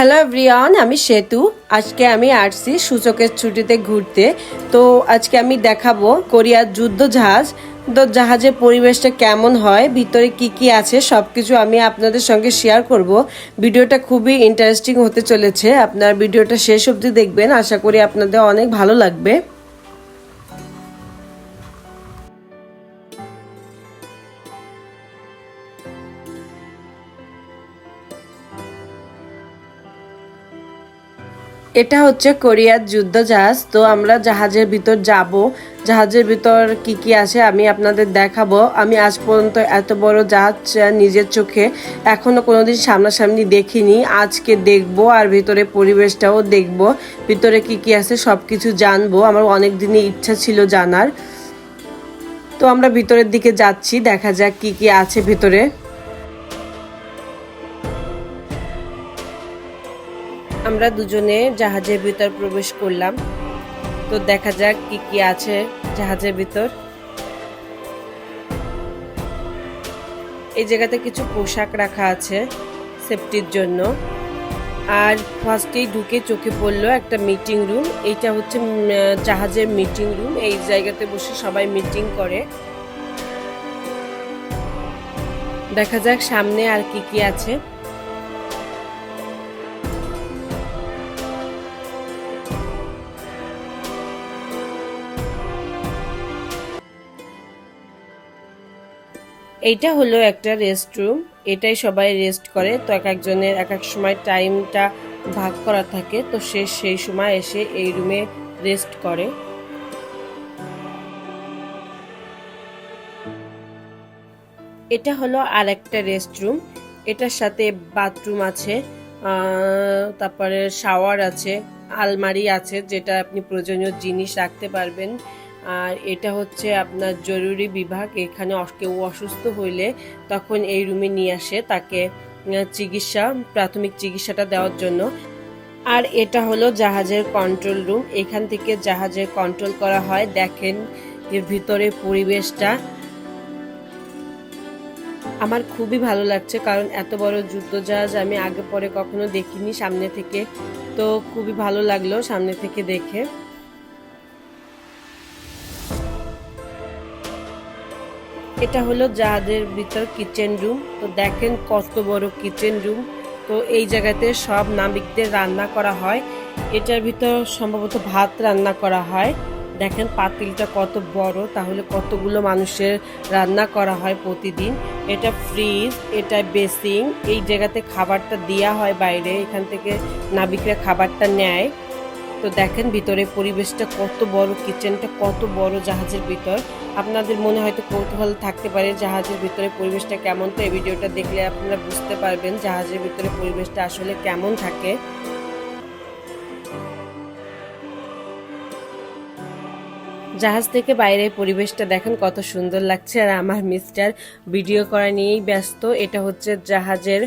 Hello Brian আমি সেতু। আজকে আমি আসছি সূচকের ছুটিতে ঘুরতে। তো আজকে আমি দেখাবো কোরিয়ার যুদ্ধ জাহাজ তো জাহাজের পরিবেশটা কেমন হয়, ভিতরে কি কি আছে সব কিছু আমি আপনাদের সঙ্গে শেয়ার করব। ভিডিওটা খুবই ইন্টারেস্টিং হতে চলেছে। আপনার ভিডিওটা শেষ অবধি দেখবেন। আশা করি আপনাদের অনেক ভালো লাগবে। এটা হচ্ছে কোরিয়ার যুদ্ধ জাহাজ তো আমরা জাহাজের ভিতর যাব। জাহাজের ভিতর কি কি আছে আমি আপনাদের দেখাবো। আমি আজ পর্যন্ত এত বড় জাহাজ নিজের চোখে এখনও কোনোদিন সামনাসামনি দেখিনি। আজকে দেখব আর ভিতরে পরিবেশটাও দেখব। ভিতরে কি কি আছে সব কিছু জানব। আমার অনেক দিনই ইচ্ছা ছিল জানার। তো আমরা ভিতরের দিকে যাচ্ছি। দেখা যাক কি কি আছে ভিতরে। আমরা দুজনে জাহাজের ভিতর প্রবেশ করলাম। তো দেখা যাক কি কি আছে জাহাজের ভিতর। এই জায়গাতে কিছু পোশাক রাখা আছে সেফটির জন্য। আর ফার্স্টেই ঢুকে চোখে পড়ল একটা মিটিং রুম এইটা হচ্ছে জাহাজের মিটিং রুম এই জায়গাতে বসে সবাই মিটিং করে। দেখা যাক সামনে আর কি কি আছে। এইটা হলো একটা রেস্ট রুম এটাই সবাই রেস্ট করে। তো এক একজনের এক এক সময় টাইমটা ভাগ করা থাকে, তো সে সেই সময় এসে এই রুমে রেস্ট করে। এটা হলো আর একটা রেস্ট রুম এটার সাথে বাথরুম আছে তারপরে শাওয়ার আছে, আলমারি আছে, যেটা আপনি প্রয়োজনীয় জিনিস রাখতে পারবেন। আর এটা হচ্ছে আপনার জরুরি বিভাগ। এখানে কেউ অসুস্থ হইলে তখন এই রুমে নিয়ে আসে তাকে চিকিৎসা, প্রাথমিক চিকিৎসাটা দেওয়ার জন্য। আর এটা হলো জাহাজের কন্ট্রোল রুম এখান থেকে জাহাজের কন্ট্রোল করা হয়। দেখেন এর ভিতরে পরিবেশটা। আমার খুবই ভালো লাগছে কারণ এত বড় যুদ্ধ জাহাজ আমি আগে পরে কখনো দেখিনি সামনে থেকে। তো খুবই ভালো লাগল সামনে থেকে দেখে। এটা হলো জাহাজের ভিতর কিচেন রুম তো দেখেন কত বড় কিচেন রুম তো এই জায়গাতে সব নাবিকদের রান্না করা হয়। এটার ভিতর সম্ভবত ভাত রান্না করা হয়। দেখেন পাতিলটা কত বড়, তাহলে কতগুলো মানুষের রান্না করা হয় প্রতিদিন। এটা ফ্রিজ এটা বেসিং এই জায়গাতে খাবারটা দেওয়া হয় বাইরে। এখান থেকে নাবিকরা খাবারটা নেয়। তো দেখেন ভিতরে পরিবেশটা কত বড়, কিচেনটা কত বড় জাহাজের ভিতর। আপনাদের মনে হয়তো কৌতূহল থাকতে পারে জাহাজের ভিতরে পরিবেশটা কেমন। তো এই ভিডিওটা দেখলে আপনারা বুঝতে পারবেন জাহাজের ভিতরে পরিবেশটা আসলে কেমন থাকে। জাহাজ থেকে বাইরে পরিবেশটা দেখেন কত সুন্দর লাগছে। আর আমার মিস্টার ভিডিও করা নিয়েই ব্যস্ত। এটা হচ্ছে জাহাজের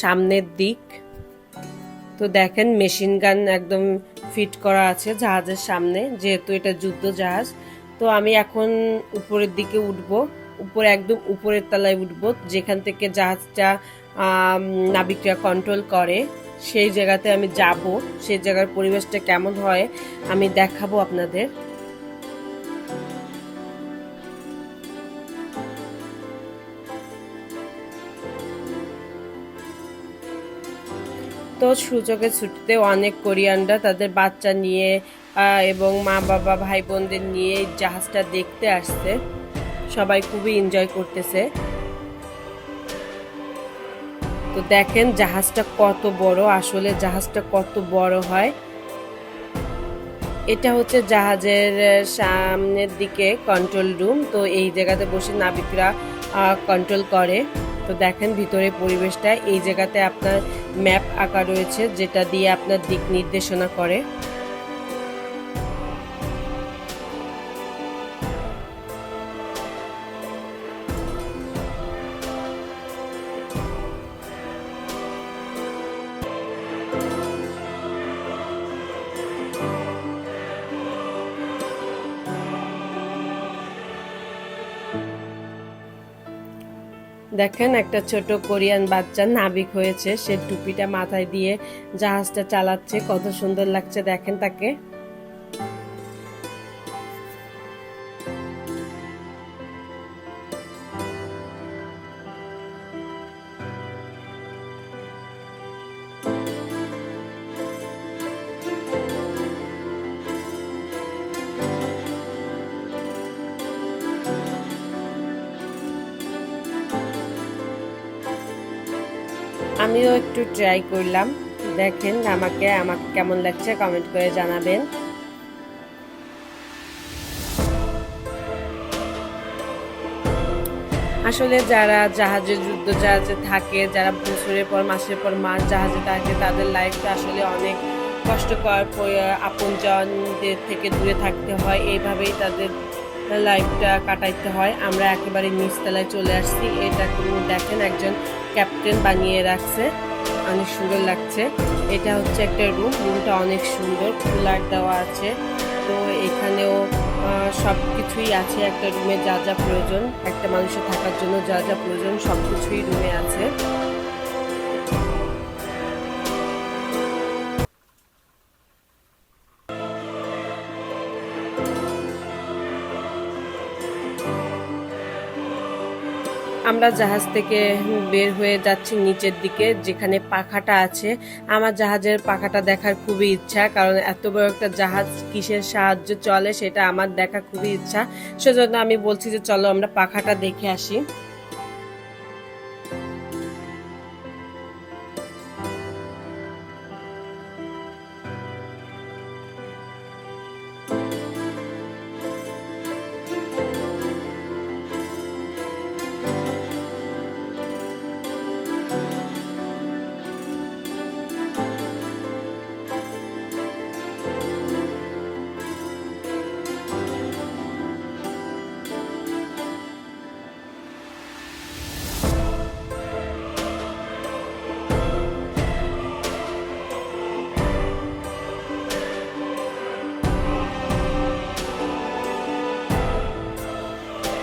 সামনের দিক। তো দেখেন মেশিন গান একদম ফিট করা আছে জাহাজের সামনে, যেহেতু এটা যুদ্ধ জাহাজ। তো আমি এখন উপরের দিকে উঠবো, উপরে একদম উপরের তলায় উঠবো, যেখান থেকে জাহাজটা নাবিকরা কন্ট্রোল করে, সেই জায়গাতে আমি যাব, সেই জায়গার পরিবেশটা কেমন হয় আমি দেখাবো আপনাদের। তো সূচকের ছুটিতে অনেক কোরিয়ানরা তাদের বাচ্চা নিয়ে এবং মা বাবা ভাই বোনদের নিয়ে জাহাজটা দেখতে আসছে। সবাই খুবই এনজয় করতেছে। তো দেখেন জাহাজটা কত বড়, আসলে জাহাজটা কত বড় হয়। এটা হচ্ছে জাহাজের সামনের দিকে কন্ট্রোল রুম তো এই জায়গাতে বসে নাবিকরা কন্ট্রোল করে। তো দেখেন ভিতরে পরিবেশটা, এই জায়গাতে আপনার ম্যাপ আঁকা রয়েছে, যেটা দিয়ে আপনার দিক নির্দেশনা করে। দেখেন একটা ছোট কোরিয়ান বাচ্চা নাবিক হয়েছে, সে টুপিটা মাথায় দিয়ে জাহাজটা চালাচ্ছে, কত সুন্দর লাগছে দেখেন তাকে। আমিও একটু ট্রাই করলাম। দেখেন আমাকে আমাকে কেমন লাগছে কমেন্ট করে জানাবেন। আসলে যারা জাহাজে যুদ্ধ, জাহাজে থাকে, যারা বছরের পর, মাসের পর মাস জাহাজে থাকে, তাদের লাইফটা আসলে অনেক কষ্টকর আপনজনদের থেকে দূরে থাকতে হয়। এইভাবেই তাদের লাইফটা কাটাইতে হয়। আমরা একেবারে নিচতলায় চলে আসছি। এটা দেখেন একজন ক্যাপ্টেন বানিয়ে রাখছে। অনেক সুন্দর লাগছে। এটা হচ্ছে একটা রুম। রুমটা অনেক সুন্দর। কুলার দেওয়া আছে। তো এখানেও সব কিছুই আছে। একটা রুমে যা যা প্রয়োজন, একটা মানুষের থাকার জন্য যা যা প্রয়োজন সব কিছুই রুমে আছে। আমরা জাহাজ থেকে বের হয়ে যাচ্ছি নিচের দিকে, যেখানে পাখাটা আছে। আমার জাহাজের পাখাটা দেখার খুবই ইচ্ছা, কারণ এত বড় একটা জাহাজ কিসের সাহায্য চলে সেটা আমার দেখা খুবই ইচ্ছা। সেজন্য আমি বলছি যে চলো আমরা পাখাটা দেখে আসি।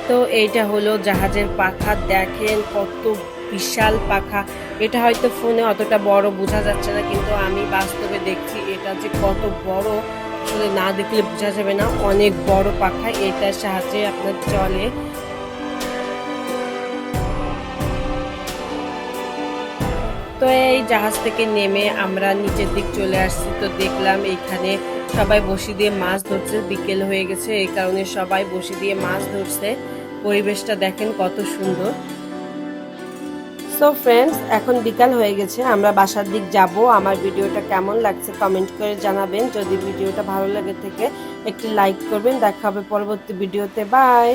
তো এইটা হলো জাহাজের পাখা। দেখেন কত বিশাল পাখা। এটা হয়তো ফোনে অতটা বড় বোঝা যাচ্ছে না, কিন্তু আমি বাস্তবে দেখছি এটা যে কত বড়। আসলে না দেখলে বোঝা যাবে না, অনেক বড় পাখা এটার সাহায্যে আপনার চলে। তো এই জাহাজ থেকে নেমে আমরা নিচের দিক চলে আসছি। তো দেখলাম এইখানে সবাই বসি দিয়ে মাছ ধরছে, বিকেল হয়ে গেছে, এই কারণে সবাই বসি দিয়ে মাছ ধরছে। পরিবেশটা দেখেন কত সুন্দর। সো ফ্রেন্ডস এখন বিকাল হয়ে গেছে, আমরা বাসার দিক যাব। আমার ভিডিওটা কেমন লাগছে কমেন্ট করে জানাবেন। যদি ভিডিওটা ভালো লাগে থেকে একটি লাইক করবেন। দেখা হবে পরবর্তী ভিডিওতে। বাই